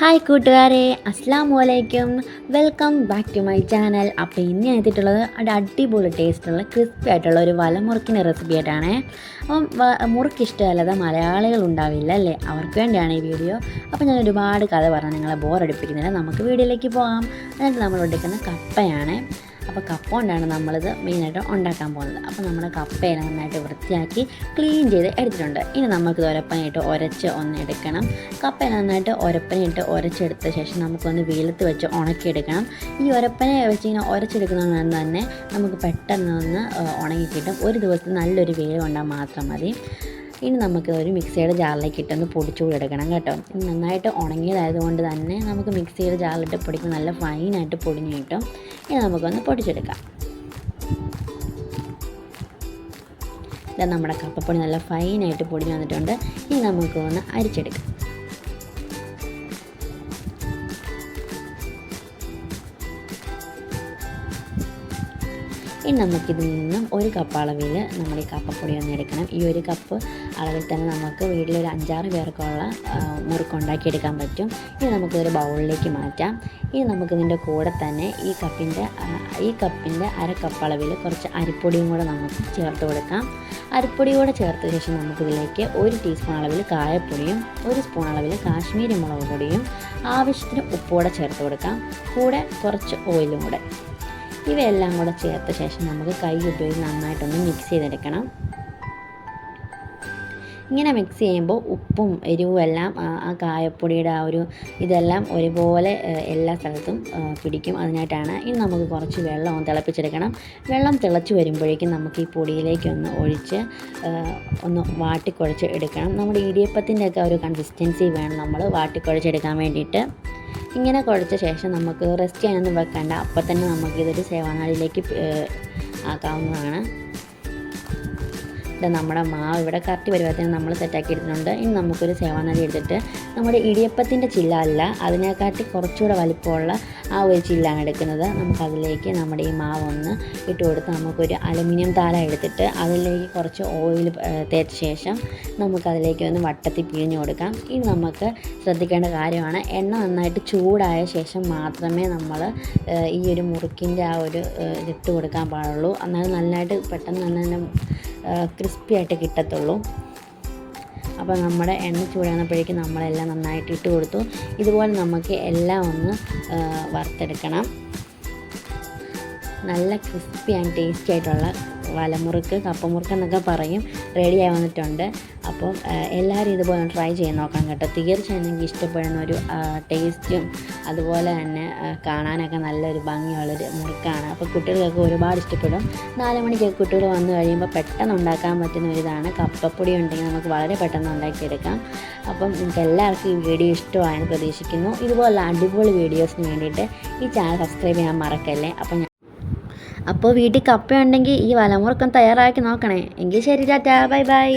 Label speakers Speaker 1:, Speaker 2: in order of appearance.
Speaker 1: Hi കൂട്ടുകാരെ. അസ്സാം വലൈക്കും welcome back to my channel അപ്പോൾ ഇന്ന് എത്തിയിട്ടുള്ളത് ഒരു അടിപൊളി ടേസ്റ്റുള്ള ക്രിസ്പി ആയിട്ടുള്ള ഒരു വലമുറുക്കിന്റെ റെസിപ്പി ആയിട്ടാണ്. അപ്പം മുറുക്കിഷ്ടമല്ലാതെ മലയാളികൾ ഉണ്ടാവില്ല അല്ലേ? അവർക്ക് വേണ്ടിയാണ് ഈ വീഡിയോ അപ്പോൾ ഞാൻ ഒരുപാട് കഥ പറഞ്ഞ് നിങ്ങളെ ബോറടിപ്പിക്കുന്നില്ല നമുക്ക് വീഡിയോയിലേക്ക് പോകാം എന്നിട്ട് നമ്മൾ എടുക്കുന്ന കപ്പയാണ്. അപ്പോൾ കപ്പ കൊണ്ടാണ് നമ്മളിത് മെയിനായിട്ട് ഉണ്ടാക്കാൻ പോകുന്നത്. അപ്പോൾ നമ്മൾ കപ്പയെല്ലാം നന്നായിട്ട് വൃത്തിയാക്കി ക്ലീൻ ചെയ്ത് എടുത്തിട്ടുണ്ട്. ഇനി നമുക്ക് ഒരപ്പനായിട്ട് ഉരച്ച് ഒന്ന് എടുക്കണം. കപ്പ നന്നായിട്ട് ഒരപ്പനയിട്ട് ഉരച്ചെടുത്ത ശേഷം നമുക്കൊന്ന് വെയിലത്ത് വെച്ച് ഉണക്കിയെടുക്കണം. ഈ ഒരപ്പനെ വെച്ച് ഇങ്ങനെ ഉരച്ചെടുക്കുന്നതുകൊണ്ട് തന്നെ നമുക്ക് പെട്ടെന്ന് ഒന്ന് ഉണങ്ങി കിട്ടും ഒരു ദിവസം നല്ലൊരു വെയിൽ കൊണ്ടാൽ മാത്രം മതി. ഇനി നമുക്ക് ഒരു മിക്സിയുടെ ജാറിലേക്ക് ഇട്ടൊന്ന് എടുക്കണം കേട്ടോ. ഇത് നന്നായിട്ട് ഉണങ്ങിയതായതുകൊണ്ട് തന്നെ നമുക്ക് മിക്സിയുടെ ജാറിലിട്ട് പൊടിക്കുമ്പോൾ നല്ല ഫൈനായിട്ട് പൊടിഞ്ഞു കിട്ടും. ഇനി നമുക്കൊന്ന് പൊടിച്ചെടുക്കാം. ഇത് നമ്മുടെ കപ്പപ്പൊടി നല്ല ഫൈനായിട്ട് പൊടിഞ്ഞു വന്നിട്ടുണ്ട്. ഇനി നമുക്ക് ഒന്ന് അരിച്ചെടുക്കാം. ഇനി നമുക്കിതിൽ നിന്നും ഒരു കപ്പ് അളവിൽ നമ്മൾ ഈ കപ്പപ്പൊടി ഒന്ന് എടുക്കണം. ഈ ഒരു കപ്പ് അളവിൽ തന്നെ നമുക്ക് വീട്ടിലൊരു അഞ്ചാറ് പേർക്കുള്ള മുറുക്ക് ഉണ്ടാക്കിയെടുക്കാൻ പറ്റും. ഇനി നമുക്കൊരു ബൗളിലേക്ക് മാറ്റാം. ഇനി നമുക്കിതിന്റെ കൂടെ തന്നെ ഈ കപ്പിന്റെ ഈ കപ്പിന്റെ അര കപ്പ് അളവിൽ കുറച്ച് അരിപ്പൊടിയും കൂടെ നമുക്ക് ചേർത്ത് കൊടുക്കാം. അരിപ്പൊടി കൂടെ ചേർത്ത ശേഷം നമുക്കിതിലേക്ക് ഒരു ടീസ്പൂൺ അളവിൽ കായപ്പൊടിയും ഒരു സ്പൂൺ അളവിൽ കാശ്മീരി മുളക് പൊടിയും ആവശ്യത്തിന് ഉപ്പുകൂടെ ചേർത്ത് കൊടുക്കാം. കൂടെ കുറച്ച് ഓയിലും കൂടെ. ഇവയെല്ലാം കൂടെ ചേർത്ത ശേഷം നമുക്ക് കൈ ഉപയോഗിച്ച് നന്നായിട്ടൊന്ന് മിക്സ് ചെയ്തെടുക്കണം. ഇങ്ങനെ മിക്സ് ചെയ്യുമ്പോൾ ഉപ്പും എരിവും എല്ലാം ആ കായപ്പൊടിയുടെ ആ ഒരു ഇതെല്ലാം ഒരുപോലെ എല്ലാ സ്ഥലത്തും പിടിക്കും. അതിനായിട്ടാണ് ഇനി നമുക്ക് കുറച്ച് വെള്ളം തിളപ്പിച്ചെടുക്കണം. വെള്ളം തിളച്ച് വരുമ്പോഴേക്കും നമുക്ക് ഈ പൊടിയിലേക്കൊന്ന് ഒഴിച്ച് ഒന്ന് വാട്ടിക്കുഴച്ച് എടുക്കണം. നമ്മുടെ ഇടിയപ്പത്തിന്റെയൊക്കെ ഒരു കൺസിസ്റ്റൻസി വേണം. നമ്മൾ വാട്ടിക്കുഴച്ചെടുക്കാൻ വേണ്ടിയിട്ട്. ഇങ്ങനെ കുഴച്ച ശേഷം നമുക്ക് റെസ്റ്റ് ചെയ്യാനൊന്നും വെക്കണ്ട. അപ്പം തന്നെ നമുക്കിതൊരു സേവനാളിലേക്ക് ആക്കാവുന്നതാണ്. ഇത് നമ്മുടെ മാവ് ഇവിടെ കറക്റ്റ് പരുവത്തിന് നമ്മൾ സെറ്റാക്കി എടുത്തിട്ടുണ്ട് ഇനി നമുക്കൊരു സേവാനരി എടുത്തിട്ട് നമ്മുടെ ഇടിയപ്പത്തിന്റെ ചില്ല അല്ല അതിനെക്കാട്ടി കുറച്ചുകൂടെ വലിപ്പമുള്ള ആ ഒരു ചില്ലാണ് എടുക്കുന്നത്. നമുക്കതിലേക്ക് നമ്മുടെ ഈ മാവ് ഒന്ന് ഇട്ട് കൊടുത്ത് നമുക്കൊരു അലുമിനിയം താല എടുത്തിട്ട് അതിലേക്ക് കുറച്ച് ഓയിൽ തേച്ച ശേഷം നമുക്കതിലേക്ക് ഒന്ന് വട്ടത്തിൽ പിഴിഞ്ഞു കൊടുക്കാം. ഇനി നമുക്ക് ശ്രദ്ധിക്കേണ്ട കാര്യമാണ് എണ്ണ നന്നായിട്ട് ചൂടായ ശേഷം മാത്രമേ നമ്മൾ ഈ ഒരു മുറുക്കിന്റെ ആ ഒരു ഇതിട്ട് കൊടുക്കാൻ പാടുള്ളൂ. എന്നാൽ നന്നായിട്ട് പെട്ടെന്ന് തന്നെ ക്രിസ്പി ആയിട്ട് കിട്ടത്തുള്ളൂ. അപ്പോൾ നമ്മുടെ എണ്ണ ചൂടാകുമ്പോഴേക്കും നമ്മളെല്ലാം നന്നായിട്ട് ഇട്ട് കൊടുത്തു. ഇതുപോലെ നമുക്ക് എല്ലാം ഒന്ന് വറുത്തെടുക്കണം. നല്ല ക്രിസ്പി ആൻഡ് ടേസ്റ്റി ആയിട്ടുള്ള വലമുറുക്ക് കപ്പമുറുക്ക് എന്നൊക്കെ പറയും. റെഡിയായി വന്നിട്ടുണ്ട്. അപ്പം എല്ലാവരും ഇതുപോലെ ട്രൈ ചെയ്ത് നോക്കാം കേട്ടോ. തീർച്ചയായും നിങ്ങൾക്ക് ഇഷ്ടപ്പെടുന്ന ഒരു ടേസ്റ്റും അതുപോലെ തന്നെ കാണാനൊക്കെ നല്ലൊരു ഭംഗിയുള്ളൊരു മുറുക്കാണ്. അപ്പോൾ കുട്ടികൾക്കൊക്കെ ഒരുപാട് ഇഷ്ടപ്പെടും. നാല് മണിക്കൊക്കെ കുട്ടികൾ വന്നു കഴിയുമ്പോൾ പെട്ടെന്ന് ഉണ്ടാക്കാൻ പറ്റുന്ന ഒരു ഇതാണ്. കപ്പപ്പൊടി ഉണ്ടെങ്കിൽ നമുക്ക് വളരെ പെട്ടെന്ന് ഉണ്ടാക്കിയെടുക്കാം. അപ്പം നിങ്ങൾക്ക് എല്ലാവർക്കും ഈ വീഡിയോ ഇഷ്ടമായെന്ന് പ്രതീക്ഷിക്കുന്നു. ഇതുപോലെ അടിപൊളി വീഡിയോസിന് വേണ്ടിയിട്ട് ഈ ചാനൽ സബ്സ്ക്രൈബ് ചെയ്യാൻ മറക്കല്ലേ? അപ്പം അപ്പോൾ വീട്ടിൽ കപ്പയുണ്ടെങ്കിൽ ഈ വലമുറുക്കം തയ്യാറാക്കി നോക്കണേ. എങ്കിൽ ശരി ടാറ്റാ. Bye bye.